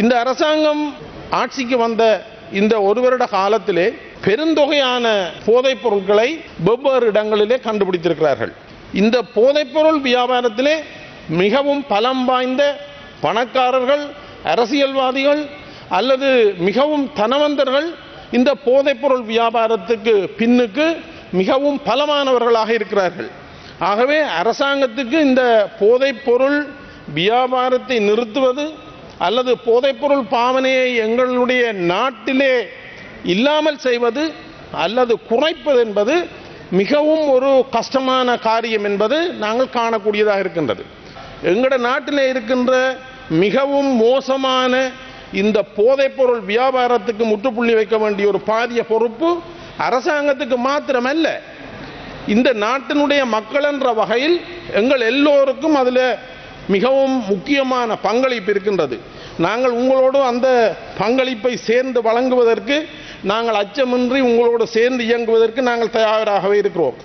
இந்த அரசாங்கம் ஆட்சிக்கு வந்த இந்த ஒரு வருட காலத்திலே பெருந்தொகையான போதைப் பொருட்களை வெவ்வேறு இடங்களிலே கண்டுபிடித்திருக்கிறார்கள். இந்த போதைப்பொருள் வியாபாரத்திலே மிகவும் பலம் வாய்ந்த பணக்காரர்கள் அரசியல்வாதிகள் அல்லது மிகவும் தனவந்தர்கள் இந்த போதைப்பொருள் வியாபாரத்துக்கு பின்னுக்கு மிகவும் பலமானவர்களாக இருக்கிறார்கள். ஆகவே அரசாங்கத்துக்கு இந்த போதைப்பொருள் வியாபாரத்தை நிறுத்துவது அல்லது போதைப்பொருள் பாவனையை எங்களுடைய நாட்டிலே இல்லாமல் செய்வது அல்லது குறைப்பது என்பது மிகவும் ஒரு கஷ்டமான காரியம் என்பது நாங்கள் காணக்கூடியதாக இருக்கின்றது. எங்களோட நாட்டில் இருக்கின்ற மிகவும் மோசமான இந்த போதைப்பொருள் வியாபாரத்துக்கு முற்றுப்புள்ளி வைக்க வேண்டிய ஒரு பாதிய பொறுப்பு அரசாங்கத்துக்கு மாத்திரமல்ல. இந்த நாட்டினுடைய மக்கள் என்ற வகையில் எங்கள் எல்லோருக்கும் அதில் மிகவும் முக்கியமான பங்களிப்பு இருக்கின்றது. நாங்கள் உங்களோடு அந்த பங்களிப்பை சேர்ந்து வழங்குவதற்கு நாங்கள் அச்சமின்றி உங்களோடு சேர்ந்து இயங்குவதற்கு நாங்கள் தயாராகவே இருக்கிறோம்.